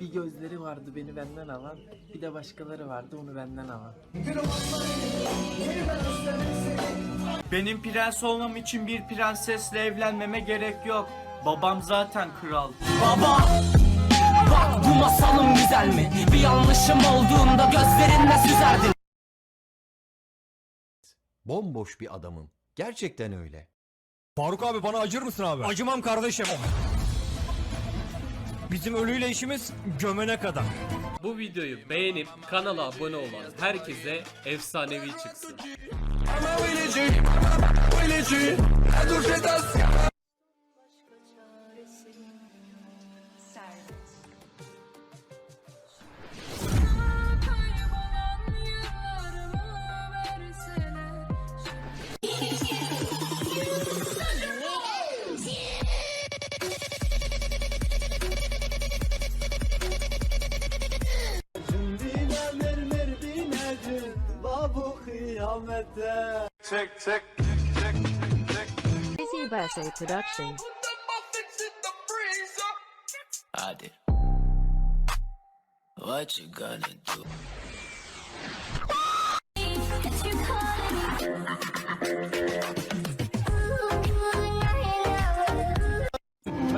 birileri vardı beni benden alan. Bir de başkaları vardı onu benden alan. Benim prens olmam için bir prensesle evlenmeme gerek yok. Babam zaten kral. Baba Bak bu masalım güzel mi? Bir yanlışım olduğunda gözlerinle süzerdin Bomboş bir adamım. Gerçekten öyle. Faruk abi bana acır mısın abi? Acımam kardeşim. Bizim ölüyle işimiz gömene kadar. Bu videoyu beğenip kanala abone olan herkese efsanevi çıksın. Busy Basse Production. Hadi What you gonna do?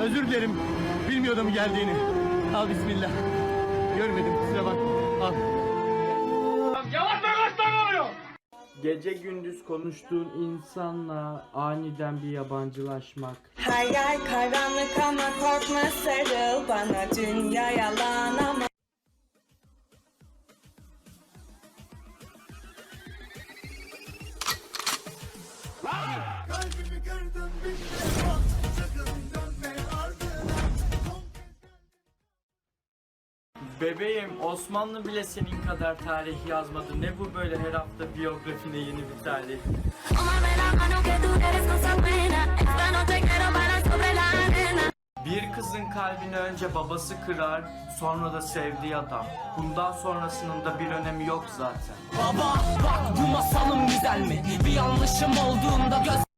Özür dilerim. Bilmiyordum geldiğini. Al bismillah. Görmedim kusura bak. Al. Gece gündüz konuştuğun insanla aniden bir yabancılaşmak. Hayal karanlık ama korkma sarıl bana dünya yalan ama Bebeğim Osmanlı bile senin kadar tarih yazmadı. Ne bu böyle her hafta biyografine yeni bir tarih. Bir kızın kalbini önce babası kırar, sonra da sevdiği adam. Bundan sonrasının da bir önemi yok zaten. Baba bak bu masalım güzel mi? Bir yanlışım olduğunda göz